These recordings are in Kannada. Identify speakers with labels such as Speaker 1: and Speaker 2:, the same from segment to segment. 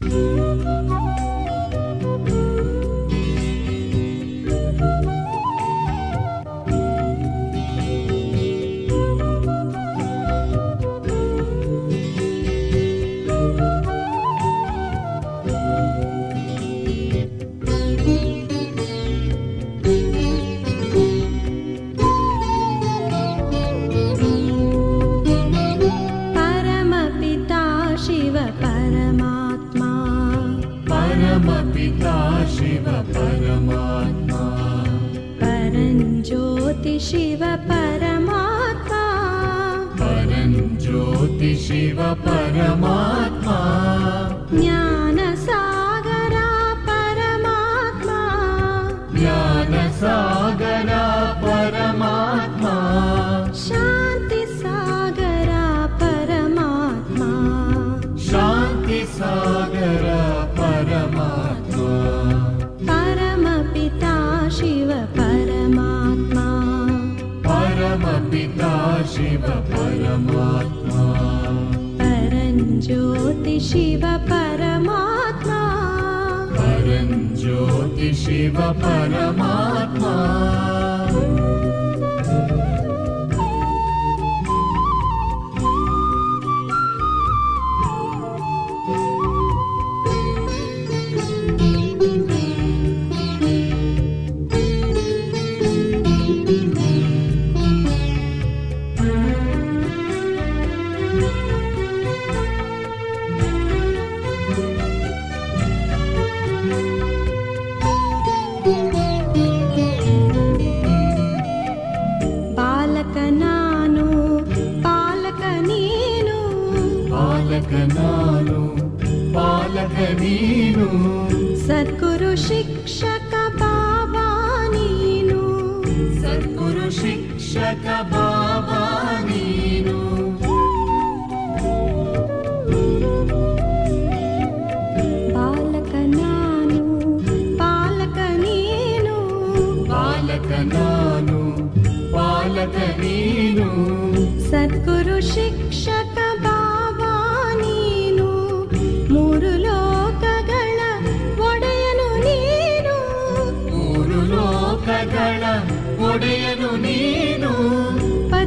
Speaker 1: Thank
Speaker 2: you. शिव परमात्मा।
Speaker 1: परं
Speaker 2: ज्योतिशिवरमा परञ्ज्योतिशिव परमात्मा
Speaker 1: परञ्ज्योतिशिव परमात्मा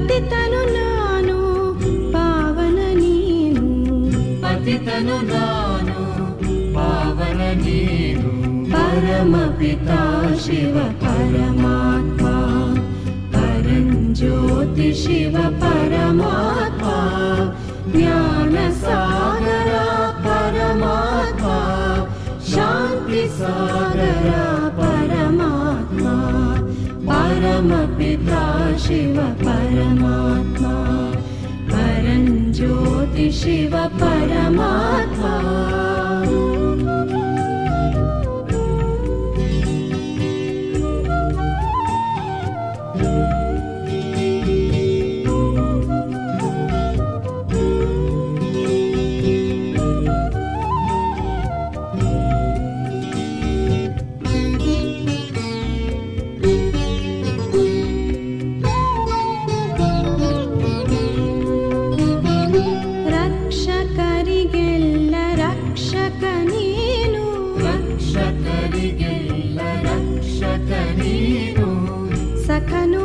Speaker 2: పతితను నాను
Speaker 1: పావన నీను.
Speaker 2: పతితను నాను
Speaker 1: పావన నీను. परम
Speaker 2: पिता शि परमात्मा पर ज्योतिशिव परमात्मा
Speaker 1: ज्ञानसागरा परमात्मा शान्ति सागरा परमात्मा
Speaker 2: परम शिव परमात्मा परञ ज्योति शिव परमात्मा। দেখানো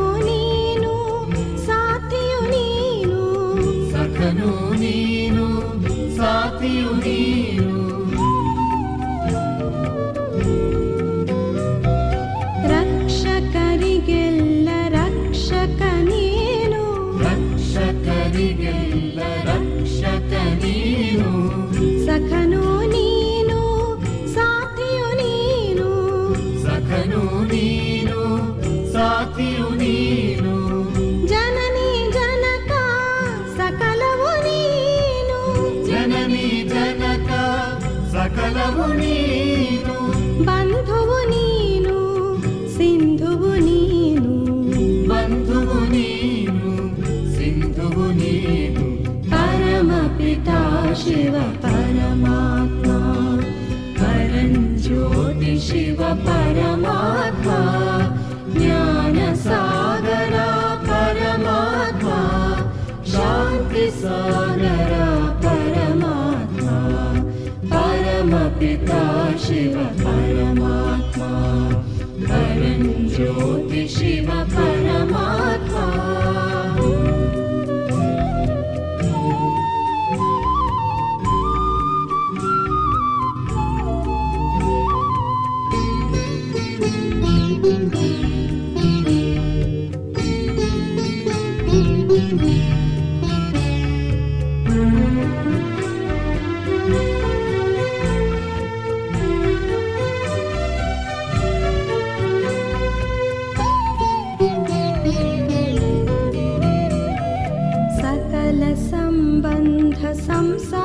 Speaker 2: ಸಂಬಂಧ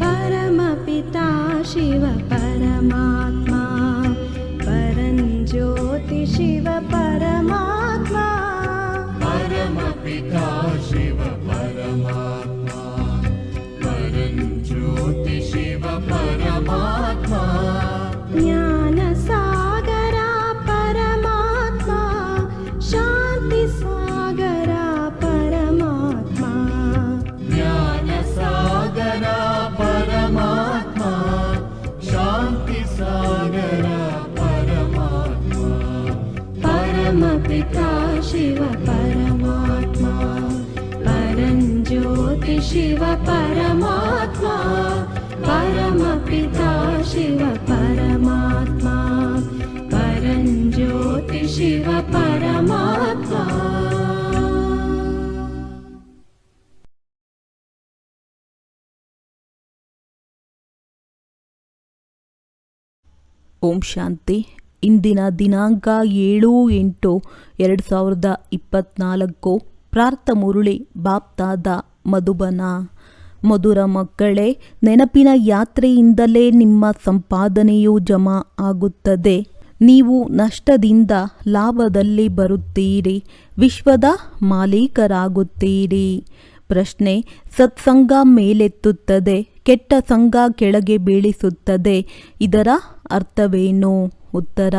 Speaker 1: परमपिता शिव परमात्मा परञ्ज्योति शिव
Speaker 3: ಓಂ ಶಾಂತಿ. ಇಂದಿನ ದಿನಾಂಕ ಏಳು ಎಂಟು ಎರಡು ಸಾವಿರದ ಇಪ್ಪತ್ನಾಲ್ಕು. ಪ್ರಾರ್ಥ ಮುರುಳಿ ಬಾಪ್ತಾದ ಮಧುಬನ. ಮಧುರ ಮಕ್ಕಳೇ, ನೆನಪಿನ ಯಾತ್ರೆಯಿಂದಲೇ ನಿಮ್ಮ ಸಂಪಾದನೆಯು ಜಮಾ ಆಗುತ್ತದೆ. ನೀವು ನಷ್ಟದಿಂದ ಲಾಭದಲ್ಲಿ ಬರುತ್ತೀರಿ. ವಿಶ್ವದ ಮಾಲೀಕರಾಗುತ್ತೀರಿ. ಪ್ರಶ್ನೆ, ಸತ್ಸಂಗ ಮೇಲೆತ್ತುತ್ತದೆ, ಕೆಟ್ಟ ಸಂಘ ಕೆಳಗೆ ಬೀಳಿಸುತ್ತದೆ. ಇದರ ಅರ್ಥವೇನು? ಉತ್ತರ,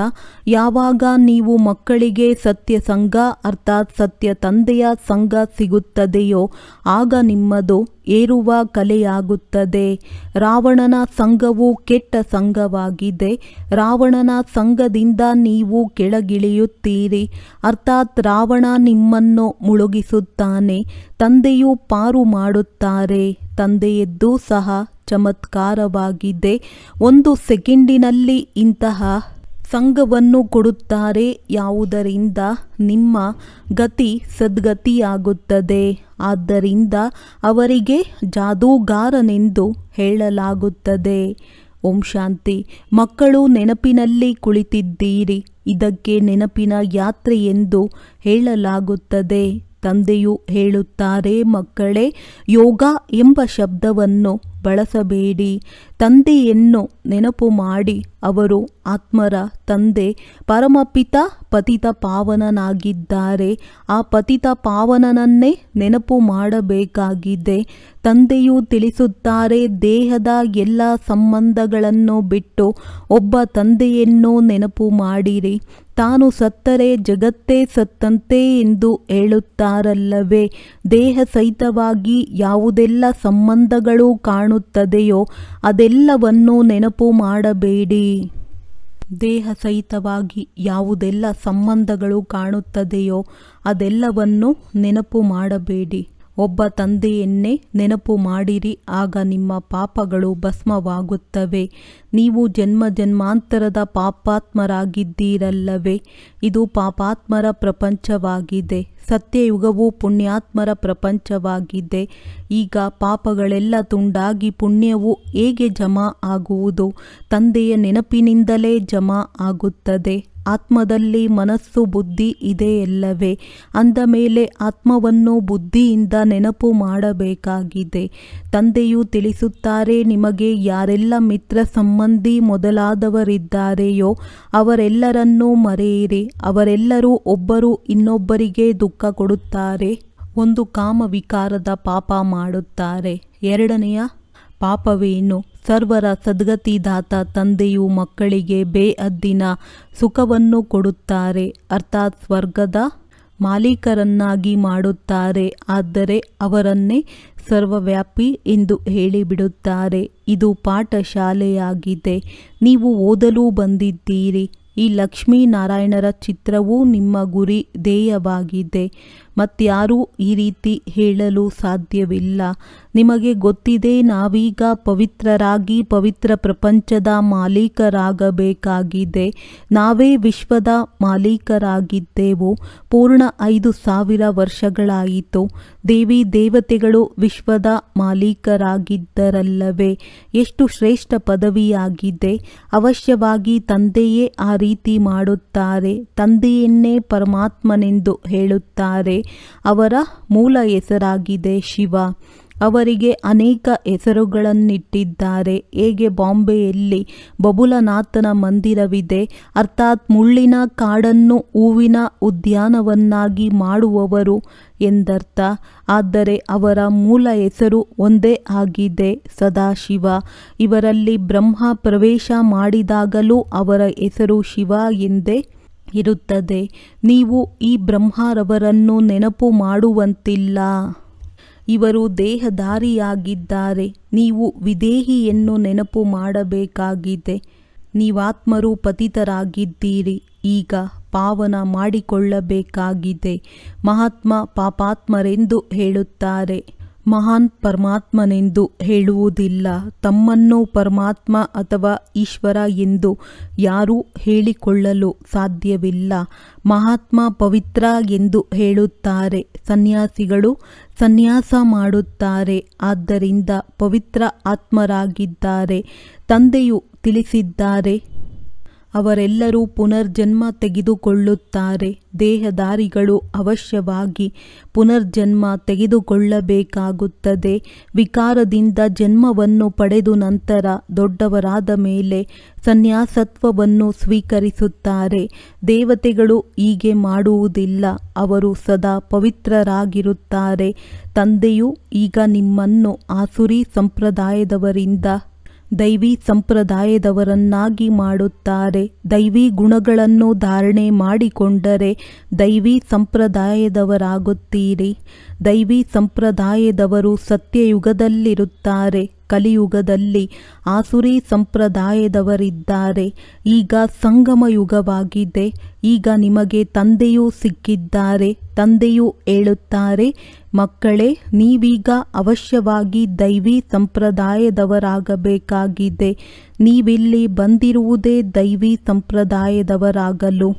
Speaker 3: ಯಾವಾಗ ನೀವು ಮಕ್ಕಳಿಗೆ ಸತ್ಯ ಸಂಘ, ಅರ್ಥಾತ್ ಸತ್ಯ ತಂದೆಯ ಸಂಘ ಸಿಗುತ್ತದೆಯೋ, ಆಗ ನಿಮ್ಮದು ಏರುವ ಕಲೆಯಾಗುತ್ತದೆ. ರಾವಣನ ಸಂಘವು ಕೆಟ್ಟ ಸಂಘವಾಗಿದೆ. ರಾವಣನ ಸಂಘದಿಂದ ನೀವು ಕೆಳಗಿಳಿಯುತ್ತೀರಿ. ಅರ್ಥಾತ್ ರಾವಣ ನಿಮ್ಮನ್ನು ಮುಳುಗಿಸುತ್ತಾನೆ. ತಂದೆಯು ಪಾರು ಮಾಡುತ್ತಾರೆ. ತಂದೆಯದ್ದು ಸಹ ಚಮತ್ಕಾರವಾಗಿದೆ. ಒಂದು ಸೆಕೆಂಡಿನಲ್ಲಿ ಇಂತಹ ಸಂಘವನ್ನು ಕೊಡುತ್ತಾರೆ ಯಾವುದರಿಂದ? ನಿಮ್ಮ ಗತಿ ಸದ್ಗತಿಯಾಗುತ್ತದೆ. ಆದ್ದರಿಂದ ಅವರಿಗೆ ಜಾದೂಗಾರನೆಂದು ಹೇಳಲಾಗುತ್ತದೆ. ಓಂ ಶಾಂತಿ. ಮಕ್ಕಳು ನೆನಪಿನಲ್ಲಿ ಕುಳಿತಿದ್ದೀರಿ. ಇದಕ್ಕೆ ನೆನಪಿನ ಯಾತ್ರೆ ಎಂದು ಹೇಳಲಾಗುತ್ತದೆ. ತಂದೆಯು ಹೇಳುತ್ತಾರೆ, ಮಕ್ಕಳೇ, ಯೋಗ ಎಂಬ ಶಬ್ದವನ್ನು ಬಳಸಬೇಡಿ. ತಂದೆಯನ್ನು ನೆನಪು ಮಾಡಿ. ಅವರು ಆತ್ಮರ ತಂದೆ. ಪರಮಪಿತ ಪತಿತ ಪಾವನನಾಗಿದ್ದಾರೆ. ಆ ಪತಿತ ಪಾವನನನ್ನೇ ನೆನಪು ಮಾಡಬೇಕಾಗಿದೆ. ತಂದೆಯು ತಿಳಿಸುತ್ತಾರೆ, ದೇಹದ ಎಲ್ಲ ಸಂಬಂಧಗಳನ್ನು ಬಿಟ್ಟು ಒಬ್ಬ ತಂದೆಯನ್ನು ನೆನಪು ಮಾಡಿರಿ. ತಾನು ಸತ್ತರೆ, ಜಗತ್ತೇ ಸತ್ತಂತೆ ಎಂದು ಹೇಳುತ್ತಾರಲ್ಲವೇ? ದೇಹ ಸಹಿತವಾಗಿ ಯಾವುದೆಲ್ಲ ಸಂಬಂಧಗಳು ಕಾಣುತ್ತದೆಯೋ ಅದೆಲ್ಲವನ್ನು ನೆನಪು ಮಾಡಬೇಡಿ. ದೇಹ ಸಹಿತವಾಗಿ ಯಾವುದೆಲ್ಲ ಸಂಬಂಧಗಳು ಕಾಣುತ್ತದೆಯೋ ಅದೆಲ್ಲವನ್ನು ನೆನಪು ಮಾಡಬೇಡಿ. ಒಬ್ಬ ತಂದೆಯನ್ನೇ ನೆನಪು ಮಾಡಿರಿ, ಆಗ ನಿಮ್ಮ ಪಾಪಗಳು ಭಸ್ಮವಾಗುತ್ತವೆ. ನೀವು ಜನ್ಮ ಜನ್ಮಾಂತರದ ಪಾಪಾತ್ಮರಾಗಿದ್ದೀರಲ್ಲವೇ? ಇದು ಪಾಪಾತ್ಮರ ಪ್ರಪಂಚವಾಗಿದೆ. ಸತ್ಯಯುಗವು ಪುಣ್ಯಾತ್ಮರ ಪ್ರಪಂಚವಾಗಿದೆ. ಈಗ ಪಾಪಗಳೆಲ್ಲ ತುಂಡಾಗಿ ಪುಣ್ಯವು ಹೇಗೆ ಜಮಾ ಆಗುವುದು? ತಂದೆಯ ನೆನಪಿನಿಂದಲೇ ಜಮಾ ಆಗುತ್ತದೆ. ಆತ್ಮದಲ್ಲಿ ಮನಸ್ಸು ಬುದ್ಧಿ ಇದೆಯಲ್ಲವೇ ಅಂದ ಮೇಲೆ ಆತ್ಮವನ್ನು ಬುದ್ಧಿಯಿಂದ ನೆನಪು ಮಾಡಬೇಕಾಗಿದೆ. ತಂದೆಯು ತಿಳಿಸುತ್ತಾರೆ, ನಿಮಗೆ ಯಾರೆಲ್ಲ ಮಿತ್ರ ಸಂಬಂಧಿ ಮೊದಲಾದವರಿದ್ದಾರೆಯೋ, ಅವರೆಲ್ಲರನ್ನೂ ಮರೆಯಿರಿ. ಅವರೆಲ್ಲರೂ ಒಬ್ಬರು ಇನ್ನೊಬ್ಬರಿಗೆ ದುಃಖ ಕೊಡುತ್ತಾರೆ. ಒಂದು ಕಾಮ ವಿಕಾರದ ಪಾಪ ಮಾಡುತ್ತಾರೆ. ಎರಡನೆಯ ಪಾಪವೇನು? ಸರ್ವರ ಸದ್ಗತಿದಾತ ತಂದೆಯು ಮಕ್ಕಳಿಗೆ ಬೇಅದ್ದಿನ ಸುಖವನ್ನು ಕೊಡುತ್ತಾರೆ. ಅರ್ಥಾತ್ ಸ್ವರ್ಗದ ಮಾಲೀಕರನ್ನಾಗಿ ಮಾಡುತ್ತಾರೆ. ಆದರೆ ಅವರನ್ನೇ ಸರ್ವವ್ಯಾಪಿ ಎಂದು ಹೇಳಿಬಿಡುತ್ತಾರೆ. ಇದು ಪಾಠಶಾಲೆಯಾಗಿದೆ. ನೀವು ಓದಲು ಬಂದಿದ್ದೀರಿ. ಈ ಲಕ್ಷ್ಮೀನಾರಾಯಣರ ಚಿತ್ರವೂ ನಿಮ್ಮ ಗುರಿ ಧ್ಯೇಯವಾಗಿದೆ. ಮತ್ತಾರೂ ಈ ರೀತಿ ಹೇಳಲು ಸಾಧ್ಯವಿಲ್ಲ. ನಿಮಗೆ ಗೊತ್ತಿದೆ, ನಾವೀಗ ಪವಿತ್ರರಾಗಿ ಪವಿತ್ರ ಪ್ರಪಂಚದ ಮಾಲೀಕರಾಗಬೇಕಾಗಿದೆ. ನಾವೇ ವಿಶ್ವದ ಮಾಲೀಕರಾಗಿದ್ದೆವು. ಪೂರ್ಣ ಐದು ಸಾವಿರ ವರ್ಷಗಳಾಯಿತು. ದೇವಿ ದೇವತೆಗಳು ವಿಶ್ವದ ಮಾಲೀಕರಾಗಿದ್ದರಲ್ಲವೇ? ಎಷ್ಟು ಶ್ರೇಷ್ಠ ಪದವಿಯಾಗಿದೆ. ಅವಶ್ಯವಾಗಿ ತಂದೆಯೇ ಆ ರೀತಿ ಮಾಡುತ್ತಾರೆ. ತಂದೆಯನ್ನೇ ಪರಮಾತ್ಮನೆಂದು ಹೇಳುತ್ತಾರೆ. ಅವರ ಮೂಲ ಹೆಸರಾಗಿದೆ ಶಿವ. ಅವರಿಗೆ ಅನೇಕ ಹೆಸರುಗಳನ್ನಿಟ್ಟಿದ್ದಾರೆ. ಹೇಗೆ ಬಾಂಬೆಯಲ್ಲಿ ಬಬುಲನಾಥನ ಮಂದಿರವಿದೆ, ಅರ್ಥಾತ್ ಮುಳ್ಳಿನ ಕಾಡನ್ನು ಹೂವಿನ ಉದ್ಯಾನವನ್ನಾಗಿ ಮಾಡುವವರು ಎಂದರ್ಥ. ಆದರೆ ಅವರ ಮೂಲ ಹೆಸರು ಒಂದೇ ಆಗಿದೆ, ಸದಾಶಿವ. ಇವರಲ್ಲಿ ಬ್ರಹ್ಮ ಪ್ರವೇಶ ಮಾಡಿದಾಗಲೂ ಅವರ ಹೆಸರು ಶಿವ ಎಂದೇ ಇರುತ್ತದೆ. ನೀವು ಈ ಬ್ರಹ್ಮರವರನ್ನು ನೆನಪು ಮಾಡುವಂತಿಲ್ಲ. ಇವರು ದೇಹಧಾರಿಯಾಗಿದ್ದಾರೆ. ನೀವು ವಿದೇಹಿಯನ್ನು ನೆನಪು ಮಾಡಬೇಕಾಗಿದೆ. ನೀವಾತ್ಮರು ಪತಿತರಾಗಿದ್ದೀರಿ. ಈಗ ಪಾವನ ಮಾಡಿಕೊಳ್ಳಬೇಕಾಗಿದೆ. ಮಹಾತ್ಮ ಪಾಪಾತ್ಮರೆಂದು ಹೇಳುತ್ತಾರೆ. ಮಹಾನ್ ಪರಮಾತ್ಮನೆಂದು ಹೇಳುವುದಿಲ್ಲ. ತಮ್ಮನ್ನು ಪರಮಾತ್ಮ ಅಥವಾ ಈಶ್ವರ ಎಂದು ಯಾರೂ ಹೇಳಿಕೊಳ್ಳಲು ಸಾಧ್ಯವಿಲ್ಲ. ಮಹಾತ್ಮ ಪವಿತ್ರ ಎಂದು ಹೇಳುತ್ತಾರೆ. ಸನ್ಯಾಸಿಗಳು ಸನ್ಯಾಸ ಮಾಡುತ್ತಾರೆ. ಆದ್ದರಿಂದ ಪವಿತ್ರ ಆತ್ಮರಾಗಿದ್ದಾರೆ. ತಂದೆಯು ತಿಳಿಸಿದ್ದಾರೆ. ಅವರೆಲ್ಲರೂ ಪುನರ್ಜನ್ಮ ತೆಗೆದುಕೊಳ್ಳುತ್ತಾರೆ. ದೇಹದಾರಿಗಳು ಅವಶ್ಯವಾಗಿ ಪುನರ್ಜನ್ಮ ತೆಗೆದುಕೊಳ್ಳಬೇಕಾಗುತ್ತದೆ. ವಿಕಾರದಿಂದ ಜನ್ಮವನ್ನು ಪಡೆದು ನಂತರ ದೊಡ್ಡವರಾದ ಮೇಲೆ ಸನ್ಯಾಸತ್ವವನ್ನು ಸ್ವೀಕರಿಸುತ್ತಾರೆ. ದೇವತೆಗಳು ಹೀಗೆ ಮಾಡುವುದಿಲ್ಲ. ಅವರು ಸದಾ ಪವಿತ್ರರಾಗಿರುತ್ತಾರೆ. ತಂದೆಯು ಈಗ ನಿಮ್ಮನ್ನು ಆಸುರಿ ಸಂಪ್ರದಾಯದವರಿಂದ ದೈವಿ ಸಂಪ್ರದಾಯದವರನ್ನಾಗಿ ಮಾಡುತ್ತಾರೆ. ದೈವಿ ಗುಣಗಳನ್ನು ಧಾರಣೆ ಮಾಡಿಕೊಂಡರೆ ದೈವಿ ಸಂಪ್ರದಾಯದವರಾಗುತ್ತೀರಿ. ದೈವಿ ಸಂಪ್ರದಾಯದವರು ಸತ್ಯಯುಗದಲ್ಲಿರುತ್ತಾರೆ. ಕಲಿಯುಗದಲ್ಲಿ ಆಸುರಿ ಸಂಪ್ರದಾಯದವರಿದ್ದಾರೆ. ಈಗ ಸಂಗಮ ಯುಗವಾಗಿದೆ ಈಗ ನಿಮಗೆ ತಂದೆಯೂ ಸಿಕ್ಕಿದ್ದಾರೆ. ತಂದೆಯು ಹೇಳುತ್ತಾರೆ ಮಕ್ಕಳೇ, ನೀವೀಗ ಅವಶ್ಯವಾಗಿ ದೈವಿ ಸಂಪ್ರದಾಯದವರಾಗಬೇಕಾಗಿದೆ. ನೀವಿಲ್ಲಿ ಬಂದಿರುವುದೇ ದೈವಿ ಸಂಪ್ರದಾಯದವರಾಗಲು.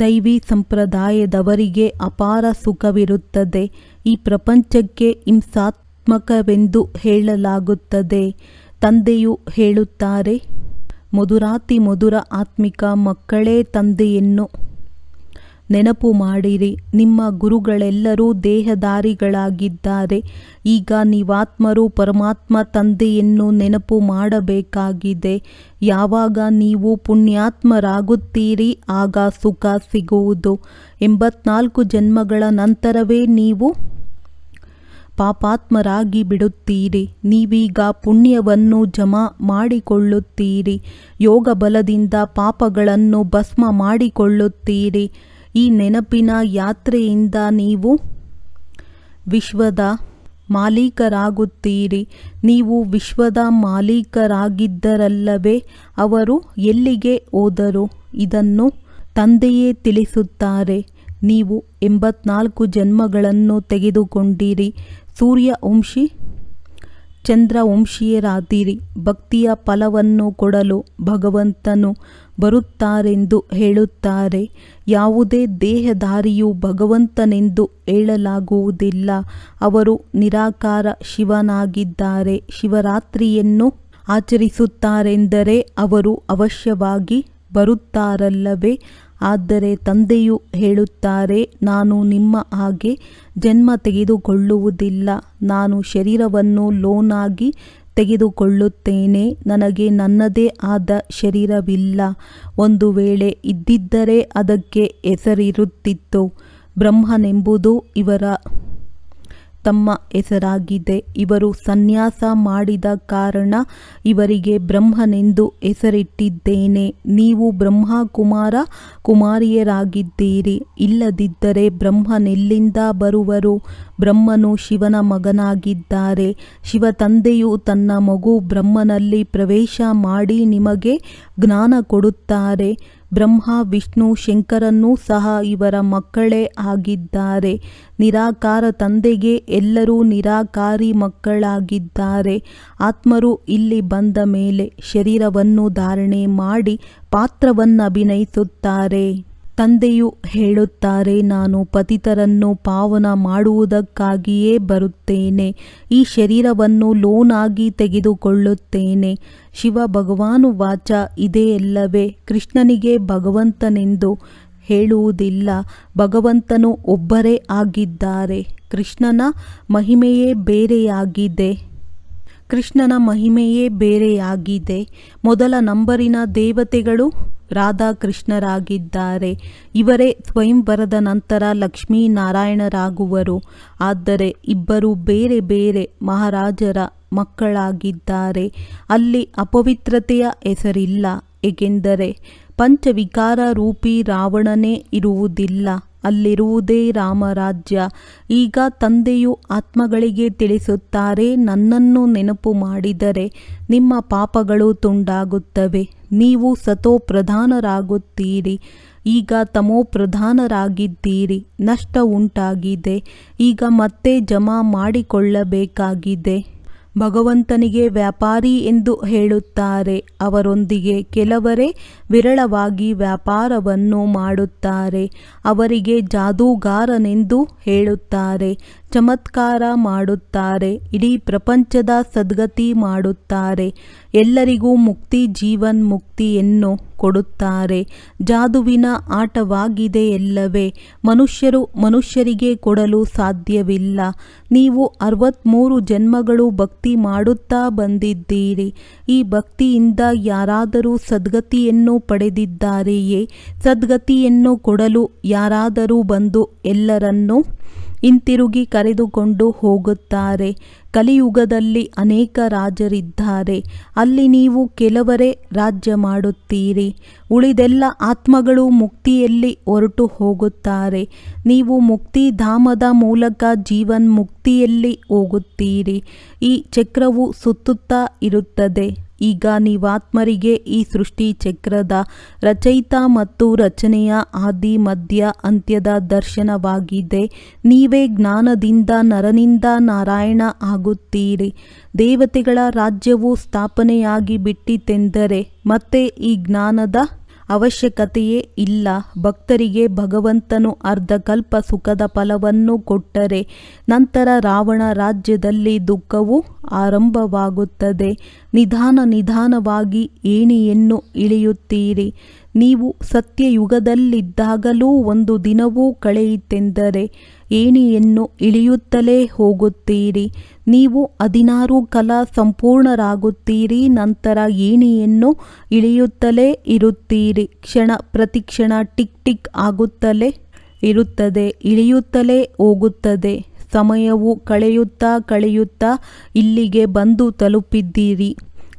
Speaker 3: ದೈವಿ ಸಂಪ್ರದಾಯದವರಿಗೆ ಅಪಾರ ಸುಖವಿರುತ್ತದೆ. ಈ ಪ್ರಪಂಚಕ್ಕೆ ಹಿಂಸಾತ್ಮಕವೆಂದು ಹೇಳಲಾಗುತ್ತದೆ. ತಂದೆಯು ಹೇಳುತ್ತಾರೆ, ಮಧುರಾತಿ ಮಧುರ ಆತ್ಮಿಕ ಮಕ್ಕಳೇ ತಂದೆಯನ್ನು. ನೆನಪು ಮಾಡಿರಿ, ನಿಮ್ಮ ಗುರುಗಳೆಲ್ಲರೂ ದೇಹದಾರಿಗಳಾಗಿದ್ದಾರೆ. ಈಗ ನೀವಾತ್ಮರು ಪರಮಾತ್ಮ ತಂದೆಯನ್ನು ನೆನಪು ಮಾಡಬೇಕಾಗಿದೆ. ಯಾವಾಗ ನೀವು ಪುಣ್ಯಾತ್ಮರಾಗುತ್ತೀರಿ, ಆಗ ಸುಖ ಸಿಗುವುದು. ಎಂಬತ್ನಾಲ್ಕು ಜನ್ಮಗಳ ನಂತರವೇ ನೀವು ಪಾಪಾತ್ಮರಾಗಿ ಬಿಡುತ್ತೀರಿ. ನೀವೀಗ ಪುಣ್ಯವನ್ನು ಜಮಾ ಮಾಡಿಕೊಳ್ಳುತ್ತೀರಿ. ಯೋಗ ಬಲದಿಂದ ಪಾಪಗಳನ್ನು ಭಸ್ಮ ಮಾಡಿಕೊಳ್ಳುತ್ತೀರಿ. ಈ ನೆನಪಿನ ಯಾತ್ರೆಯಿಂದ ನೀವು ವಿಶ್ವದ ಮಾಲೀಕರಾಗುತ್ತೀರಿ. ನೀವು ವಿಶ್ವದ ಮಾಲೀಕರಾಗಿದ್ದರಲ್ಲವೇ ಅವರು ಎಲ್ಲಿಗೆ ಹೋದರು ಇದನ್ನು ತಂದೆಯೇ ತಿಳಿಸುತ್ತಾರೆ. ನೀವು ಎಂಬತ್ನಾಲ್ಕು ಜನ್ಮಗಳನ್ನು ತೆಗೆದುಕೊಂಡಿರಿ. ಸೂರ್ಯ ವಂಶಿ ಚಂದ್ರವಂಶೀಯರಾದಿರಿ. ಭಕ್ತಿಯ ಫಲವನ್ನು ಕೊಡಲು ಭಗವಂತನು ಬರುತ್ತಾರೆಂದು ಹೇಳುತ್ತಾರೆ. ಯಾವುದೇ ದೇಹಧಾರಿಯು ಭಗವಂತನೆಂದು ಹೇಳಲಾಗುವುದಿಲ್ಲ. ಅವರು ನಿರಾಕಾರ ಶಿವನಾಗಿದ್ದಾರೆ. ಶಿವರಾತ್ರಿಯನ್ನು ಆಚರಿಸುತ್ತಾರೆಂದರೆ ಅವರು ಅವಶ್ಯವಾಗಿ ಬರುತ್ತಾರಲ್ಲವೇ? ಆದರೆ ತಂದೆಯು ಹೇಳುತ್ತಾರೆ, ನಾನು ನಿಮ್ಮ ಹಾಗೆ ಜನ್ಮ ತೆಗೆದುಕೊಳ್ಳುವುದಿಲ್ಲ. ನಾನು ಶರೀರವನ್ನು ಲೋನಾಗಿ ತೆಗೆದುಕೊಳ್ಳುತ್ತೇನೆ. ನನಗೆ ನನ್ನದೇ ಆದ ಶರೀರವಿಲ್ಲ. ಒಂದು ವೇಳೆ ಇದ್ದಿದ್ದರೆ ಅದಕ್ಕೆ ಹೆಸರಿರುತ್ತಿತ್ತು. ಬ್ರಹ್ಮನೆಂಬುದು ಇವರ ತಮ್ಮ ಹೆಸರಾಗಿದೆ. ಇವರು ಸನ್ಯಾಸ ಮಾಡಿದ ಕಾರಣ ಇವರಿಗೆ ಬ್ರಹ್ಮನೆಂದು ಹೆಸರಿಟ್ಟಿದ್ದೇನೆ. ನೀವು ಬ್ರಹ್ಮ ಕುಮಾರ ಕುಮಾರಿಯರಾಗಿದ್ದೀರಿ. ಇಲ್ಲದಿದ್ದರೆ ಬ್ರಹ್ಮನೆಲ್ಲಿಂದ ಬರುವರು? ಬ್ರಹ್ಮನು ಶಿವನ ಮಗನಾಗಿದ್ದಾರೆ. ಶಿವ ತಂದೆಯು ತನ್ನ ಮಗು ಬ್ರಹ್ಮನಲ್ಲಿ ಪ್ರವೇಶ ಮಾಡಿ ನಿಮಗೆ ಜ್ಞಾನ ಕೊಡುತ್ತಾರೆ. ಬ್ರಹ್ಮ, ವಿಷ್ಣು, ಶಂಕರನ್ನೂ ಸಹ ಇವರ ಮಕ್ಕಳೇ ಆಗಿದ್ದಾರೆ. ನಿರಾಕಾರ ತಂದೆಗೆ ಎಲ್ಲರೂ ನಿರಾಕಾರಿ ಮಕ್ಕಳಾಗಿದ್ದಾರೆ. ಆತ್ಮರು ಇಲ್ಲಿ ಬಂದ ಮೇಲೆ ಶರೀರವನ್ನು ಧಾರಣೆ ಮಾಡಿ ಪಾತ್ರವನ್ನು ಅಭಿನಯಿಸುತ್ತಾರೆ. ತಂದೆಯು ಹೇಳುತ್ತಾರೆ, ನಾನು ಪತಿತರನ್ನು ಪಾವನ ಮಾಡುವುದಕ್ಕಾಗಿಯೇ ಬರುತ್ತೇನೆ. ಈ ಶರೀರವನ್ನು ಲೋನಾಗಿ ತೆಗೆದುಕೊಳ್ಳುತ್ತೇನೆ. ಶಿವ ಭಗವಾನು ವಾಚ ಇದೆಯಲ್ಲವೇ ಕೃಷ್ಣನಿಗೆ ಭಗವಂತನೆಂದು ಹೇಳುವುದಿಲ್ಲ. ಭಗವಂತನು ಒಬ್ಬರೇ ಆಗಿದ್ದಾರೆ. ಕೃಷ್ಣನ ಮಹಿಮೆಯೇ ಬೇರೆಯಾಗಿದೆ. ಕೃಷ್ಣನ ಮಹಿಮೆಯೇ ಬೇರೆಯಾಗಿದೆ. ಮೊದಲ ನಂಬರಿನ ದೇವತೆಗಳು ರಾಧಾಕೃಷ್ಣರಾಗಿದ್ದಾರೆ. ಇವರೇ ಸ್ವಯಂವರದ ನಂತರ ಲಕ್ಷ್ಮೀನಾರಾಯಣರಾಗುವರು. ಆದರೆ ಇಬ್ಬರು ಬೇರೆ ಬೇರೆ ಮಹಾರಾಜರ ಮಕ್ಕಳಾಗಿದ್ದಾರೆ. ಅಲ್ಲಿ ಅಪವಿತ್ರತೆಯ ಹೆಸರಿಲ್ಲ. ಏಕೆಂದರೆ ಪಂಚವಿಕಾರ ರೂಪಿ ರಾವಣನೇ ಇರುವುದಿಲ್ಲ. ಅಲ್ಲಿರುವುದೇ ರಾಮರಾಜ್ಯ. ಈಗ ತಂದೆಯು ಆತ್ಮಗಳಿಗೆ ತಿಳಿಸುತ್ತಾರೆ, ನನ್ನನ್ನು ನೆನಪು ಮಾಡಿದರೆ ನಿಮ್ಮ ಪಾಪಗಳು ತುಂಡಾಗುತ್ತವೆ. ನೀವು ಸತೋ ಪ್ರಧಾನರಾಗುತ್ತೀರಿ. ಈಗ ತಮೋ ಪ್ರಧಾನರಾಗಿದ್ದೀರಿ. ನಷ್ಟ ಉಂಟಾಗಿದೆ. ಈಗ ಮತ್ತೆ ಜಮಾ ಮಾಡಿಕೊಳ್ಳಬೇಕಾಗಿದೆ. ಭಗವಂತನಿಗೆ ವ್ಯಾಪಾರಿ ಎಂದು ಹೇಳುತ್ತಾರೆ. ಅವರೊಂದಿಗೆ ಕೆಲವರೇ ವಿರಳವಾಗಿ ವ್ಯಾಪಾರವನ್ನು ಮಾಡುತ್ತಾರೆ. ಅವರಿಗೆ ಜಾದೂಗಾರನೆಂದು ಹೇಳುತ್ತಾರೆ. ಚಮತ್ಕಾರ ಮಾಡುತ್ತಾರೆ. ಇಡೀ ಪ್ರಪಂಚದ ಸದ್ಗತಿ ಮಾಡುತ್ತಾರೆ. ಎಲ್ಲರಿಗೂ ಮುಕ್ತಿ ಜೀವನ್ ಮುಕ್ತಿಯನ್ನು ಕೊಡುತ್ತಾರೆ. ಜಾದುವಿನ ಆಟವಾಗಿದೆ ಎಲ್ಲವೇ. ಮನುಷ್ಯರು ಮನುಷ್ಯರಿಗೆ ಕೊಡಲು ಸಾಧ್ಯವಿಲ್ಲ. ನೀವು ಅರವತ್ತ್ಮೂರು ಜನ್ಮಗಳು ಭಕ್ತಿ ಮಾಡುತ್ತಾ ಬಂದಿದ್ದೀರಿ. ಈ ಭಕ್ತಿಯಿಂದ ಯಾರಾದರೂ ಸದ್ಗತಿಯನ್ನು ಪಡೆದಿದ್ದಾರೆಯೇ? ಸದ್ಗತಿಯನ್ನು ಕೊಡಲು ಯಾರಾದರೂ ಬಂದು ಎಲ್ಲರನ್ನೂ ಹಿಂತಿರುಗಿ ಕರೆದುಕೊಂಡು ಹೋಗುತ್ತಾರೆ. ಕಲಿಯುಗದಲ್ಲಿ ಅನೇಕ ರಾಜರಿದ್ದಾರೆ. ಅಲ್ಲಿ ನೀವು ಕೆಲವರೇ ರಾಜ್ಯ ಮಾಡುತ್ತೀರಿ. ಉಳಿದೆಲ್ಲ ಆತ್ಮಗಳು ಮುಕ್ತಿಯಲ್ಲಿ ಹೊರಟು ಹೋಗುತ್ತಾರೆ. ನೀವು ಮುಕ್ತಿ ಧಾಮದ ಮೂಲಕ ಜೀವನ್ ಮುಕ್ತಿಯಲ್ಲಿ ಹೋಗುತ್ತೀರಿ. ಈ ಚಕ್ರವು ಸುತ್ತುತ್ತಾ ಇರುತ್ತದೆ. ಈಗ ನೀವಾತ್ಮರಿಗೆ ಈ ಸೃಷ್ಟಿ ಚಕ್ರದ ರಚಯಿತ ಮತ್ತು ರಚನೆಯ ಆದಿ ಮಧ್ಯ ಅಂತ್ಯದ ದರ್ಶನವಾಗಿದೆ. ನೀವೇ ಜ್ಞಾನದಿಂದ ನರನಿಂದ ನಾರಾಯಣ ಆಗುತ್ತೀರಿ. ದೇವತೆಗಳ ರಾಜ್ಯವು ಸ್ಥಾಪನೆಯಾಗಿ ಬಿಟ್ಟಿತೆಂದರೆ ಮತ್ತೆ ಈ ಜ್ಞಾನದ ಅವಶ್ಯಕತೆಯೇ ಇಲ್ಲ. ಭಕ್ತರಿಗೆ ಭಗವಂತನು ಅರ್ಧಕಲ್ಪ ಸುಖದ ಫಲವನ್ನು ಕೊಟ್ಟರೆ ನಂತರ ರಾವಣ ರಾಜ್ಯದಲ್ಲಿ ದುಃಖವು ಆರಂಭವಾಗುತ್ತದೆ. ನಿಧಾನ ನಿಧಾನವಾಗಿ ಏಣಿಯನ್ನು ಇಳಿಯುತ್ತೀರಿ. ನೀವು ಸತ್ಯಯುಗದಲ್ಲಿದ್ದಾಗಲೂ ಒಂದು ದಿನವೂ ಕಳೆಯಿತೆಂದರೆ ಏಣಿಯನ್ನು ಇಳಿಯುತ್ತಲೇ ಹೋಗುತ್ತೀರಿ. ನೀವು ಹದಿನಾರು ಕಲಾ ಸಂಪೂರ್ಣರಾಗುತ್ತೀರಿ, ನಂತರ ಏಣಿಯನ್ನು ಇಳಿಯುತ್ತಲೇ ಇರುತ್ತೀರಿ. ಕ್ಷಣ ಪ್ರತಿಕ್ಷಣ ಟಿಕ್ ಟಿಕ್ ಆಗುತ್ತಲೇ ಇರುತ್ತದೆ, ಇಳಿಯುತ್ತಲೇ ಹೋಗುತ್ತದೆ. ಸಮಯವು ಕಳೆಯುತ್ತಾ ಕಳೆಯುತ್ತಾ ಇಲ್ಲಿಗೆ ಬಂದು ತಲುಪಿದ್ದೀರಿ.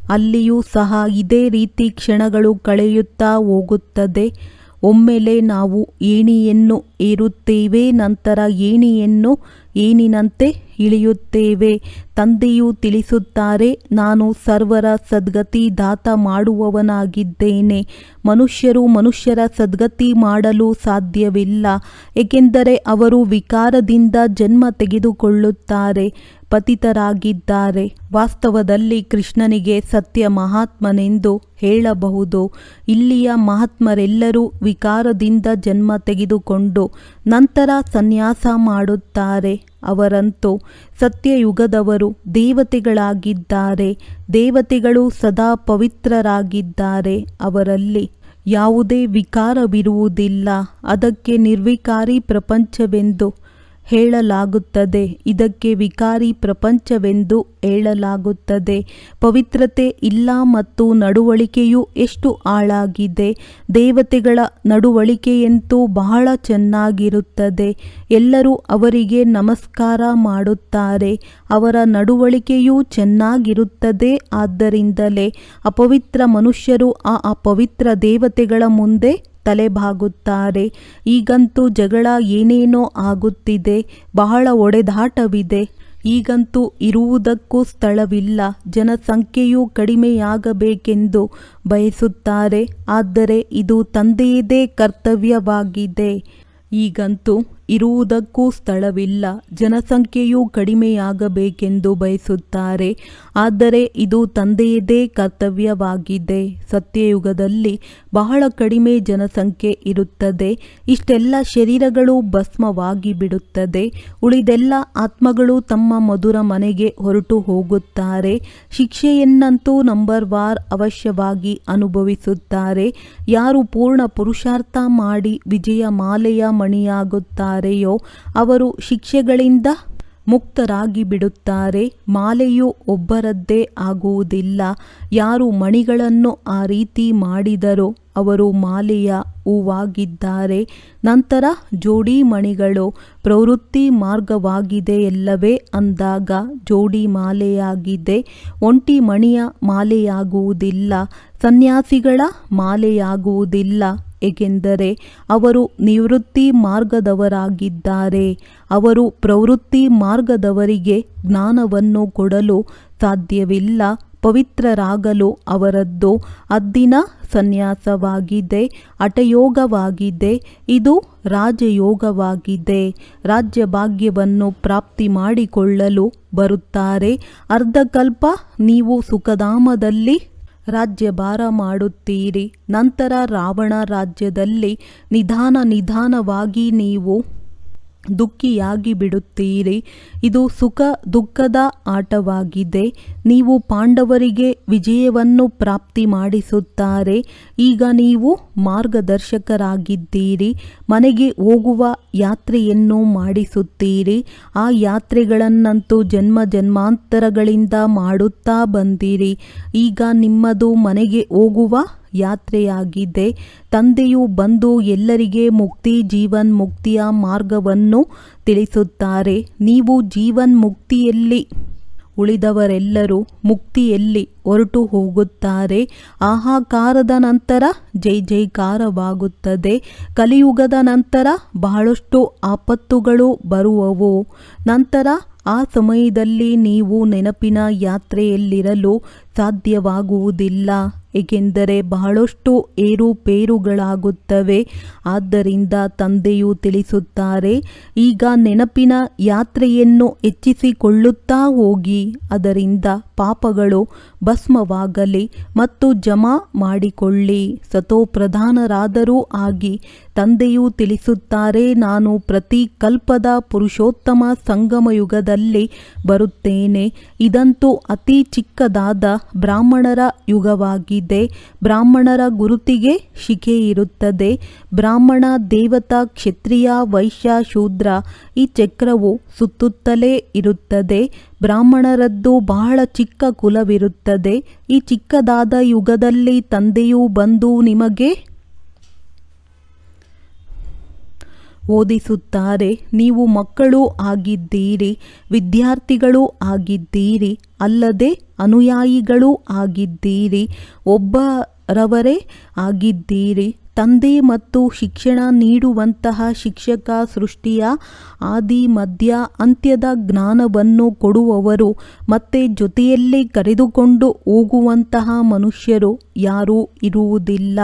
Speaker 3: ಅಲ್ಲಿಯೂ ಸಹ ಇದೇ ರೀತಿ ಕ್ಷಣಗಳು ಕಳೆಯುತ್ತಾ ಹೋಗುತ್ತದೆ. ಒಮ್ಮೆಲೆ ನಾವು ಏಣಿಯನ್ನು ಏರುತ್ತೇವೆ, ನಂತರ ಏಣಿಯನ್ನು ಏನಿನಂತೆ ಇಳಿಯುತ್ತೇವೆ ತಂದೆಯು ತಿಳಿಸುತ್ತಾರೆ, ನಾನು ಸರ್ವರ ಸದ್ಗತಿ ದಾತ ಮಾಡುವವನಾಗಿದ್ದೇನೆ. ಮನುಷ್ಯರು ಮನುಷ್ಯರ ಸದ್ಗತಿ ಮಾಡಲು ಸಾಧ್ಯವಿಲ್ಲ, ಏಕೆಂದರೆ ಅವರು ವಿಕಾರದಿಂದ ಜನ್ಮ ತೆಗೆದುಕೊಳ್ಳುತ್ತಾರೆ, ಪತಿತರಾಗಿದ್ದಾರೆ. ವಾಸ್ತವದಲ್ಲಿ ಕೃಷ್ಣನಿಗೆ ಸತ್ಯ ಮಹಾತ್ಮನೆಂದು ಹೇಳಬಹುದು. ಇಲ್ಲಿಯ ಮಹಾತ್ಮರೆಲ್ಲರೂ ವಿಕಾರದಿಂದ ಜನ್ಮ ತೆಗೆದುಕೊಂಡು ನಂತರ ಸನ್ಯಾಸ ಮಾಡುತ್ತಾರೆ. ಅವರಂತೂ ಸತ್ಯಯುಗದವರು ದೇವತೆಗಳಾಗಿದ್ದಾರೆ. ದೇವತೆಗಳು ಸದಾ ಪವಿತ್ರರಾಗಿದ್ದಾರೆ. ಅವರಲ್ಲಿ ಯಾವುದೇ ವಿಕಾರವಿರುವುದಿಲ್ಲ. ಅದಕ್ಕೆ ನಿರ್ವಿಕಾರಿ ಪ್ರಪಂಚವೆಂದು ಹೇಳಲಾಗುತ್ತದೆ. ಇದಕ್ಕೆ ವಿಕಾರಿ ಪ್ರಪಂಚವೆಂದು ಹೇಳಲಾಗುತ್ತದೆ. ಪವಿತ್ರತೆ ಇಲ್ಲ ಮತ್ತು ನಡವಳಿಕೆಯು ಎಷ್ಟು ಆಳಾಗಿದೆ ದೇವತೆಗಳ ನಡುವಳಿಕೆಯಂತೂ ಬಹಳ ಚೆನ್ನಾಗಿರುತ್ತದೆ. ಎಲ್ಲರೂ ಅವರಿಗೆ ನಮಸ್ಕಾರ ಮಾಡುತ್ತಾರೆ. ಅವರ ನಡುವಳಿಕೆಯೂ ಚೆನ್ನಾಗಿರುತ್ತದೆ. ಆದ್ದರಿಂದಲೇ ಅಪವಿತ್ರ ಮನುಷ್ಯರು ಆ ಅಪವಿತ್ರ ದೇವತೆಗಳ ಮುಂದೆ ತಲೆಬಾಗುತ್ತಾರೆ. ಈಗಂತೂ ಜಗಳ ಏನೇನೋ ಆಗುತ್ತಿದೆ. ಬಹಳ ಒಡೆದಾಟವಿದೆ. ಈಗಂತೂ ಇರುವುದಕ್ಕೂ ಸ್ಥಳವಿಲ್ಲ. ಜನಸಂಖ್ಯೆಯು ಕಡಿಮೆಯಾಗಬೇಕೆಂದು ಬಯಸುತ್ತಾರೆ. ಆದರೆ ಇದು ತಂದೆಯದೇ ಕರ್ತವ್ಯವಾಗಿದೆ. ಈಗಂತೂ ಇರುವುದಕ್ಕೂ ಸ್ಥಳವಿಲ್ಲ. ಜನಸಂಖ್ಯೆಯು ಕಡಿಮೆಯಾಗಬೇಕೆಂದು ಬಯಸುತ್ತಾರೆ. ಆದರೆ ಇದು ತಂದೆಯದೇ ಕರ್ತವ್ಯವಾಗಿದೆ. ಸತ್ಯಯುಗದಲ್ಲಿ ಬಹಳ ಕಡಿಮೆ ಜನಸಂಖ್ಯೆ ಇರುತ್ತದೆ. ಇಷ್ಟೆಲ್ಲ ಶರೀರಗಳು ಭಸ್ಮವಾಗಿ ಬಿಡುತ್ತದೆ ಉಳಿದೆಲ್ಲ ಆತ್ಮಗಳು ತಮ್ಮ ಮಧುರ ಮನೆಗೆ ಹೊರಟು ಹೋಗುತ್ತಾರೆ. ಶಿಕ್ಷೆಯನ್ನಂತೂ ನಂಬರ್ ವಾರ್ ಅವಶ್ಯವಾಗಿ ಅನುಭವಿಸುತ್ತಾರೆ. ಯಾರು ಪೂರ್ಣ ಪುರುಷಾರ್ಥ ಮಾಡಿ ವಿಜಯ ಮಾಲೆಯ ಮಣಿಯಾಗುತ್ತಾರೆಯೋ ಅವರು ಶಿಕ್ಷೆಗಳಿಂದ ಮುಕ್ತರಾಗಿ ಬಿಡುತ್ತಾರೆ. ಮಾಲೆಯು ಒಬ್ಬರದ್ದೇ ಆಗುವುದಿಲ್ಲ. ಯಾರು ಮಣಿಗಳನ್ನು ಆ ರೀತಿ ಮಾಡಿದರೋ ಅವರು ಮಾಲೆಯ ಹೂವಾಗಿದ್ದಾರೆ. ನಂತರ ಜೋಡಿ ಮಣಿಗಳು ಪ್ರವೃತ್ತಿ ಮಾರ್ಗವಾಗಿದೆಯಲ್ಲವೇ ಅಂದಾಗ ಜೋಡಿ ಮಾಲೆಯಾಗಿದೆ. ಒಂಟಿ ಮಣಿಯ ಮಾಲೆಯಾಗುವುದಿಲ್ಲ. ಸನ್ಯಾಸಿಗಳ ಮಾಲೆಯಾಗುವುದಿಲ್ಲ. ಏಕೆಂದರೆ ಅವರು ನಿವೃತ್ತಿ ಮಾರ್ಗದವರಾಗಿದ್ದಾರೆ. ಅವರು ಪ್ರವೃತ್ತಿ ಮಾರ್ಗದವರಿಗೆ ಜ್ಞಾನವನ್ನು ಕೊಡಲು ಸಾಧ್ಯವಿಲ್ಲ. ಪವಿತ್ರರಾಗಲು ಅವರದ್ದು ಅದ್ದಿನ ಸನ್ಯಾಸವಾಗಿದೆ, ಅಟಯೋಗವಾಗಿದೆ, ಇದು ರಾಜಯೋಗವಾಗಿದೆ. ರಾಜ್ಯ ಭಾಗ್ಯವನ್ನು ಪ್ರಾಪ್ತಿ ಮಾಡಿಕೊಳ್ಳಲು ಬರುತ್ತಾರೆ. ಅರ್ಧಕಲ್ಪ ನೀವು ಸುಖಧಾಮದಲ್ಲಿ ರಾಜ್ಯಭಾರ ಮಾಡುತ್ತೀರಿ. ನಂತರ ರಾವಣ ರಾಜ್ಯದಲ್ಲಿ ನಿಧಾನ ನಿಧಾನವಾಗಿ ನೀವು ದುಃಖಿಯಾಗಿ ಬಿಡುತ್ತೀರಿ. ಇದು ಸುಖ ದುಃಖದ ಆಟವಾಗಿದೆ. ನೀವು ಪಾಂಡವರಿಗೆ ವಿಜಯವನ್ನು ಪ್ರಾಪ್ತಿ ಮಾಡಿಸುತ್ತಾರೆ. ಈಗ ನೀವು ಮಾರ್ಗದರ್ಶಕರಾಗಿದ್ದೀರಿ. ಮನೆಗೆ ಹೋಗುವ ಯಾತ್ರೆಯನ್ನು ಮಾಡಿಸುತ್ತೀರಿ. ಆ ಯಾತ್ರೆಗಳನ್ನಂತೂ ಜನ್ಮ ಜನ್ಮಾಂತರಗಳಿಂದ ಮಾಡುತ್ತಾ ಬಂದಿರಿ. ಈಗ ನಿಮ್ಮದು ಮನೆಗೆ ಹೋಗುವ ಯಾತ್ರೆಯಾಗಿದೆ. ತಂದೆಯು ಬಂದು ಎಲ್ಲರಿಗೆ ಮುಕ್ತಿ, ಜೀವನ್ ಮುಕ್ತಿಯ ಮಾರ್ಗವನ್ನು ತಿಳಿಸುತ್ತಾರೆ. ನೀವು ಜೀವನ್ ಮುಕ್ತಿಯಲ್ಲಿ ಉಳಿದವರೆಲ್ಲರೂ ಮುಕ್ತಿಯಲ್ಲಿ ಹೊರಟು ಹೋಗುತ್ತಾರೆ. ಆಹಾಕಾರದ ನಂತರ ಜೈ ಜೈಕಾರವಾಗುತ್ತದೆ. ಕಲಿಯುಗದ ನಂತರ ಬಹಳಷ್ಟು ಆಪತ್ತುಗಳು ಬರುವವು. ನಂತರ ಆ ಸಮಯದಲ್ಲಿ ನೀವು ನೆನಪಿನ ಯಾತ್ರೆಯಲ್ಲಿರಲು ಸಾಧ್ಯವಾಗುವುದಿಲ್ಲ. ಏಕೆಂದರೆ ಬಹಳಷ್ಟು ಏರುಪೇರುಗಳಾಗುತ್ತವೆ. ಆದ್ದರಿಂದ ತಂದೆಯು ತಿಳಿಸುತ್ತಾರೆ, ಈಗ ನೆನಪಿನ ಯಾತ್ರೆಯನ್ನು ಹೆಚ್ಚಿಸಿಕೊಳ್ಳುತ್ತಾ ಹೋಗಿ. ಅದರಿಂದ ಪಾಪಗಳು ಭಸ್ಮವಾಗಲಿ ಮತ್ತು ಜಮಾ ಮಾಡಿಕೊಳ್ಳಿ. ಸತೋಪ್ರಧಾನರಾದರೂ ಆಗಿ ತಂದೆಯು ತಿಳಿಸುತ್ತಾರೆ, ನಾನು ಪ್ರತಿ ಕಲ್ಪದ ಪುರುಷೋತ್ತಮ ಸಂಗಮಯುಗದಲ್ಲಿ ಬರುತ್ತೇನೆ. ಇದಂತೂ ಅತಿ ಚಿಕ್ಕದಾದ ಬ್ರಾಹ್ಮಣರ ಯುಗವಾಗಿದೆ. ಬ್ರಾಹ್ಮಣರ ಗುರುತಿಗೆ ಶಿಖೆ ಇರುತ್ತದೆ. ಬ್ರಾಹ್ಮಣ ದೇವತಾ ಕ್ಷತ್ರಿಯ ವೈಶ್ಯ ಶೂದ್ರ ಈ ಚಕ್ರವು ಸುತ್ತುತ್ತಲೇ ಇರುತ್ತದೆ. ಬ್ರಾಹ್ಮಣರದ್ದು ಬಹಳ ಚಿಕ್ಕ ಕುಲವಿರುತ್ತದೆ. ಈ ಚಿಕ್ಕದಾದ ಯುಗದಲ್ಲಿ ತಂದೆಯು ಬಂದು ನಿಮಗೆ ಓದಿಸುತ್ತಾರೆ. ನೀವು ಮಕ್ಕಳು ಆಗಿದ್ದೀರಿ ವಿದ್ಯಾರ್ಥಿಗಳು ಆಗಿದ್ದೀರಿ ಅಲ್ಲದೆ ಅನುಯಾಯಿಗಳು ಆಗಿದ್ದೀರಿ ಒಬ್ಬರವರೇ ಆಗಿದ್ದೀರಿ. ತಂದೆ ಮತ್ತು ಶಿಕ್ಷಣ ನೀಡುವಂತಹ ಶಿಕ್ಷಕ ಸೃಷ್ಟಿಯ ಆದಿ, ಮಧ್ಯ, ಅಂತ್ಯದ ಜ್ಞಾನವನ್ನು ಕೊಡುವವರು, ಮತ್ತೆ ಜೊತೆಯಲ್ಲೇ ಕರೆದುಕೊಂಡು ಹೋಗುವಂತಹ ಮನುಷ್ಯರು ಯಾರೂ ಇರುವುದಿಲ್ಲ.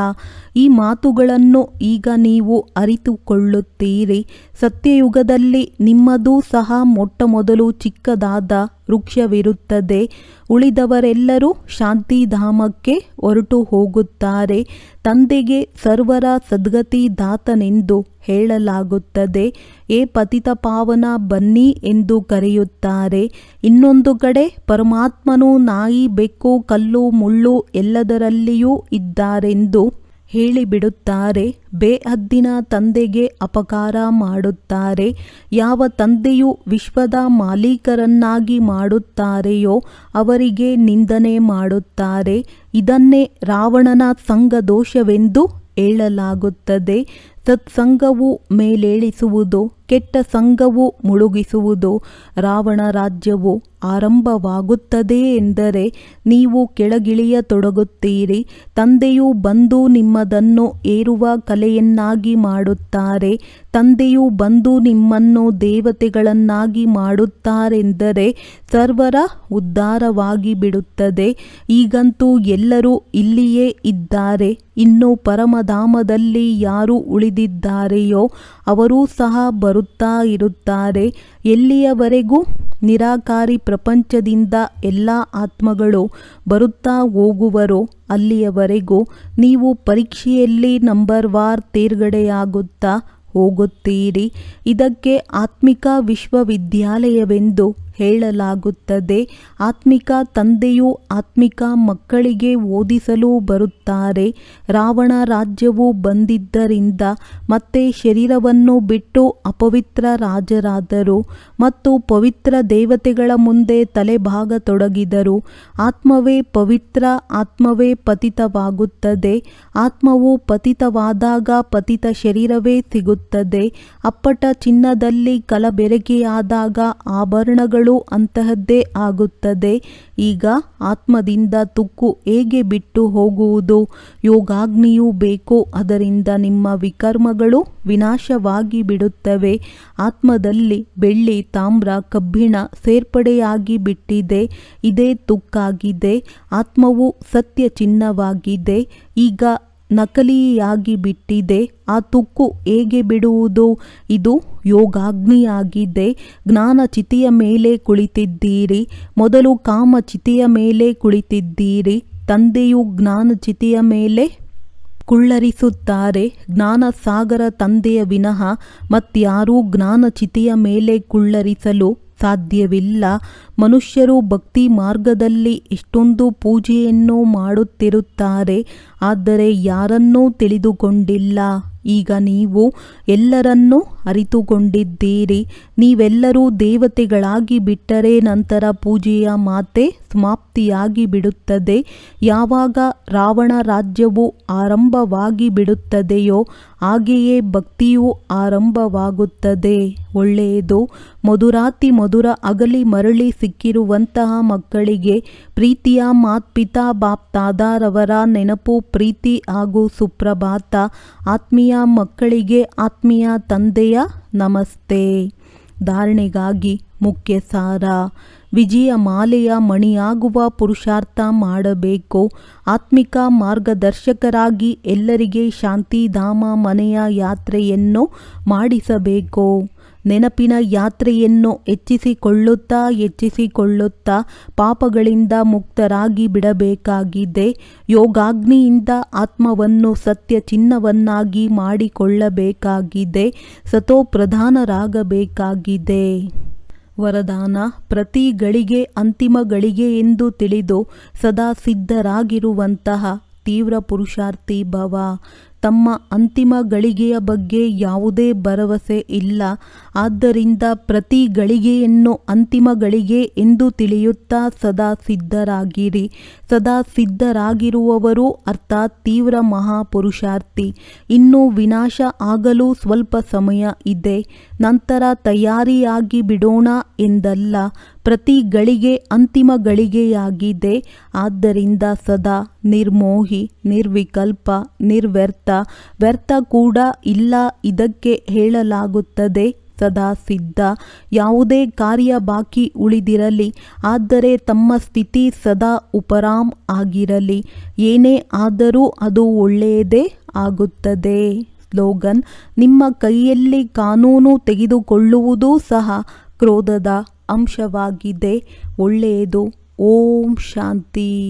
Speaker 3: ಈ ಮಾತುಗಳನ್ನು ಈಗ ನೀವು ಅರಿತುಕೊಳ್ಳುತ್ತೀರಿ. ಸತ್ಯಯುಗದಲ್ಲಿ ನಿಮ್ಮದೂ ಸಹ ಮೊಟ್ಟ ಮೊದಲು ಚಿಕ್ಕದಾದ ವೃಕ್ಷವಿರುತ್ತದೆ. ಉಳಿದವರೆಲ್ಲರೂ ಶಾಂತಿಧಾಮಕ್ಕೆ ಹೊರಟು ಹೋಗುತ್ತಾರೆ. ತಂದೆಗೆ ಸರ್ವರ ಸದ್ಗತಿ ದಾತನೆಂದು ಹೇಳಲಾಗುತ್ತದೆ. ಏ ಪತಿತ ಪಾವನ, ಬನ್ನಿ ಎಂದು ಕರೆಯುತ್ತಾರೆ. ಇನ್ನೊಂದು ಕಡೆ ಪರಮಾತ್ಮನು ನಾಯಿ, ಬೆಕ್ಕು, ಕಲ್ಲು, ಮುಳ್ಳು ಎಲ್ಲದರಲ್ಲಿಯೂ ಇದ್ದಾರೆಂದು ಹೇಳಿಬಿಡುತ್ತಾರೆ. ಬೇಹದ್ದಿನ ತಂದೆಗೆ ಅಪಕಾರ ಮಾಡುತ್ತಾರೆ. ಯಾವ ತಂದೆಯು ವಿಶ್ವದ ಮಾಲೀಕರನ್ನಾಗಿ ಮಾಡುತ್ತಾರೆಯೋ ಅವರಿಗೆ ನಿಂದನೆ ಮಾಡುತ್ತಾರೆ. ಇದನ್ನೇ ರಾವಣನ ಸಂಘದೋಷವೆಂದು ಹೇಳಲಾಗುತ್ತದೆ. ಸತ್ಸಂಗವು ಮೇಲೇಳಿಸುವುದು. ಕೆಟ್ಟ ಸಂಘವು ಮುಳುಗಿಸುವುದು, ರಾವಣ ರಾಜ್ಯವು ಆರಂಭವಾಗುತ್ತದೆ ಎಂದರೆ ನೀವು ಕೆಳಗಿಳಿಯತೊಡಗುತ್ತೀರಿ ತಂದೆಯು ಬಂದು ನಿಮ್ಮದನ್ನು ಏರುವ ಕಲೆಯನ್ನಾಗಿ ಮಾಡುತ್ತಾರೆ. ತಂದೆಯು ಬಂದು ನಿಮ್ಮನ್ನು ದೇವತೆಗಳನ್ನಾಗಿ ಮಾಡುತ್ತಾರೆಂದರೆ ಸರ್ವರ ಉದ್ಧಾರವಾಗಿ ಬಿಡುತ್ತದೆ. ಈಗಂತೂ ಎಲ್ಲರೂ ಇಲ್ಲಿಯೇ ಇದ್ದಾರೆ. ಇನ್ನು ಪರಮಧಾಮದಲ್ಲಿ ಯಾರು ಉಳಿದಿದ್ದಾರೆಯೋ, ಅವರೂ ಸಹ ಬರುತ್ತಾ ಇರುತ್ತಾರೆ. ಎಲ್ಲಿಯವರೆಗೂ? ನಿರಾಕಾರಿ ಪ್ರಪಂಚದಿಂದ ಎಲ್ಲ ಆತ್ಮಗಳು ಬರುತ್ತಾ ಹೋಗುವರೋ, ಅಲ್ಲಿಯವರೆಗೂ ನೀವು ಪರೀಕ್ಷೆಯಲ್ಲಿ ನಂಬರ್ ವಾರ್ ತೇರ್ಗಡೆಯಾಗುತ್ತಾ ಹೋಗುತ್ತೀರಿ. ಇದಕ್ಕೆ ಆತ್ಮಿಕ ವಿಶ್ವವಿದ್ಯಾಲಯವೆಂದು ಹೇಳಲಾಗುತ್ತದೆ. ಆತ್ಮಿಕ ತಂದೆಯು ಆತ್ಮಿಕ ಮಕ್ಕಳಿಗೆ ಓದಿಸಲು ಬರುತ್ತಾರೆ. ರಾವಣ ರಾಜ್ಯವು ಬಂದಿದ್ದರಿಂದ ಮತ್ತೆ ಶರೀರವನ್ನು ಬಿಟ್ಟು ಅಪವಿತ್ರ ರಾಜರಾದರು ಮತ್ತು ಪವಿತ್ರ ದೇವತೆಗಳ ಮುಂದೆ ತಲೆಭಾಗ ತೊಡಗಿದರು. ಆತ್ಮವೇ ಪವಿತ್ರ, ಆತ್ಮವೇ ಪತಿತವಾಗುತ್ತದೆ. ಆತ್ಮವು ಪತಿತವಾದಾಗ ಪತಿತ ಶರೀರವೇ ಸಿಗುತ್ತದೆ. ಅಪ್ಪಟ ಚಿನ್ನದಲ್ಲಿ ಕಲಬೆರಕೆಯಾದಾಗ ಆಭರಣಗಳು ಅಂತಹದ್ದೇ ಆಗುತ್ತದೆ. ಈಗ ಆತ್ಮದಿಂದ ತುಕ್ಕು ಹೇಗೆ ಬಿಟ್ಟು ಹೋಗುವುದು? ಯೋಗಾಗ್ನಿಯೂ ಬೇಕೋ? ಅದರಿಂದ ನಿಮ್ಮ ವಿಕರ್ಮಗಳು ವಿನಾಶವಾಗಿ ಬಿಡುತ್ತವೆ. ಆತ್ಮದಲ್ಲಿ ಬೆಳ್ಳಿ, ತಾಮ್ರ, ಕಬ್ಬಿಣ ಸೇರ್ಪಡೆಯಾಗಿ ಬಿಟ್ಟಿದೆ. ಇದೇ ತುಕ್ಕಾಗಿದೆ. ಆತ್ಮವು ಸತ್ಯ ಚಿನ್ನವಾಗಿದೆ ಈಗ ನಕಲಿಯಾಗಿ ಬಿಟ್ಟಿದೆ. ಆ ತುಕ್ಕು ಹೇಗೆ ಬಿಡುವುದು? ಇದು ಯೋಗಾಗ್ನಿಯಾಗಿದೆ. ಜ್ಞಾನ ಚಿತಿಯ ಮೇಲೆ ಕುಳಿತಿದ್ದೀರಿ. ಮೊದಲು ಕಾಮ ಚಿತಿಯ ಮೇಲೆ ಕುಳಿತಿದ್ದೀರಿ. ತಂದೆಯು ಜ್ಞಾನ ಚಿತಿಯ ಮೇಲೆ ಕುಳ್ಳರಿಸುತ್ತಾರೆ. ಜ್ಞಾನ ಸಾಗರ ತಂದೆಯ ವಿನಃ ಮತ್ಯಾರೂ ಜ್ಞಾನ ಚಿತಿಯ ಮೇಲೆ ಕುಳ್ಳರಿಸಲು ಸಾಧ್ಯವಿಲ್ಲ. ಮನುಷ್ಯರು ಭಕ್ತಿ ಮಾರ್ಗದಲ್ಲಿ ಎಷ್ಟೊಂದು ಪೂಜೆಯನ್ನು ಮಾಡುತ್ತಿರುತ್ತಾರೆ, ಆದರೆ ಯಾರನ್ನೂ ತಿಳಿದುಕೊಂಡಿಲ್ಲ. ಈಗ ನೀವು ಎಲ್ಲರನ್ನೂ ಅರಿತುಕೊಂಡಿದ್ದೀರಿ. ನೀವೆಲ್ಲರೂ ದೇವತೆಗಳಾಗಿ ಬಿಟ್ಟರೆ ನಂತರ ಪೂಜೆಯ ಮಾತೆ ಸಮಾಪ್ತಿಯಾಗಿ ಬಿಡುತ್ತದೆ. ಯಾವಾಗ ರಾವಣ ರಾಜ್ಯವು ಆರಂಭವಾಗಿ ಬಿಡುತ್ತದೆಯೋ, ಹಾಗೆಯೇ ಭಕ್ತಿಯು ಆರಂಭವಾಗುತ್ತದೆ. ಒಳ್ಳೆಯದು. ಮಧುರಾತಿ ಮಧುರ ಅಗಲಿ ಮರಳಿ ಸಿಕ್ಕಿರುವಂತಹ ಮಕ್ಕಳಿಗೆ ಪ್ರೀತಿಯ ಮಾತ್ಪಿತಾ ಬಾಪ್ತಾದಾರವರ ನೆನಪು, ಪ್ರೀತಿ ಹಾಗೂ ಸುಪ್ರಭಾತ. ಆತ್ಮೀಯ ಮಕ್ಕಳಿಗೆ ಆತ್ಮೀಯ ತಂದೆಯ ನಮಸ್ತೆ. ಧಾರಣೆಗಾಗಿ ಮುಖ್ಯ ಸಾರ. ವಿಜಯ ಮಾಲೆಯ ಮಣಿಯಾಗುವ ಪುರುಷಾರ್ಥ ಮಾಡಬೇಕು. ಆತ್ಮಿಕ ಮಾರ್ಗದರ್ಶಕರಾಗಿ ಎಲ್ಲರಿಗೆ ಶಾಂತಿಧಾಮ ಮನೆಯ ಯಾತ್ರೆಯನ್ನು ಮಾಡಿಸಬೇಕು. ನೆನಪಿನ ಯಾತ್ರೆಯನ್ನು ಹೆಚ್ಚಿಸಿಕೊಳ್ಳುತ್ತಾ ಹೆಚ್ಚಿಸಿಕೊಳ್ಳುತ್ತಾ ಪಾಪಗಳಿಂದ ಮುಕ್ತರಾಗಿ ಬಿಡಬೇಕಾಗಿದೆ. ಯೋಗಾಗ್ನಿಯಿಂದ ಆತ್ಮವನ್ನು ಸತ್ಯ ಚಿನ್ನವನ್ನಾಗಿ ಮಾಡಿಕೊಳ್ಳಬೇಕಾಗಿದೆ. ಸತೋ ಪ್ರಧಾನರಾಗಬೇಕಾಗಿದೆ. ವರದಾನ, ಪ್ರತಿ ಗಳಿಗೆ ಅಂತಿಮ ಗಳಿಗೆ ಎಂದು ತಿಳಿದು ಸದಾ ಸಿದ್ಧರಾಗಿರುವಂತಹ ತೀವ್ರ ಪುರುಷಾರ್ಥಿ ಭವ ತಮ್ಮ ಅಂತಿಮ ಗಳಿಗೆಯ ಬಗ್ಗೆ ಯಾವುದೇ ಭರವಸೆ ಇಲ್ಲ. ಆದ್ದರಿಂದ ಪ್ರತಿ ಗಳಿಗೆಯನ್ನು ಅಂತಿಮ ಗಳಿಗೆ ಎಂದು ತಿಳಿಯುತ್ತಾ ಸದಾ ಸಿದ್ಧರಾಗಿರಿ. ಸದಾ ಸಿದ್ಧರಾಗಿರುವವರು ಅರ್ಥಾತ್ ತೀವ್ರ ಮಹಾಪುರುಷಾರ್ಥಿ. ಇನ್ನು ವಿನಾಶ ಆಗಲು ಸ್ವಲ್ಪ ಸಮಯ ಇದೆ. ನಂತರ ತಯಾರಿಯಾಗಿ ಬಿಡೋಣ ಎಂದಲ್ಲ. ಪ್ರತಿ ಗಳಿಗೆ ಅಂತಿಮ ಗಳಿಗೆಯಾಗಿದೆ. ಆದ್ದರಿಂದ ಸದಾ ನಿರ್ಮೋಹಿ, ನಿರ್ವಿಕಲ್ಪ, ನಿರ್ವ್ಯರ್ಥ, ವ್ಯರ್ಥ ಕೂಡ ಇಲ್ಲ ಇದಕ್ಕೆ ಹೇಳಲಾಗುತ್ತದೆ. ಸದಾ ಸಿದ್ಧ. ಯಾವುದೇ ಕಾರ್ಯ ಬಾಕಿ ಉಳಿದಿರಲಿ, ಆದರೆ ತಮ್ಮ ಸ್ಥಿತಿ ಸದಾ ಉಪರಾಮ್ ಆಗಿರಲಿ. ಏನೇ ಆದರೂ ಅದು ಒಳ್ಳೆಯದೇ ಆಗುತ್ತದೆ. ಸ್ಲೋಗನ್, ನಿಮ್ಮ ಕೈಯಲ್ಲಿ ಕಾನೂನು ತೆಗೆದುಕೊಳ್ಳುವುದೂ ಸಹ ಕ್ರೋಧದ ಅಂಶವಾಗಿದೆ. ಒಳ್ಳೆಯದು. ಓಂ ಶಾಂತಿ.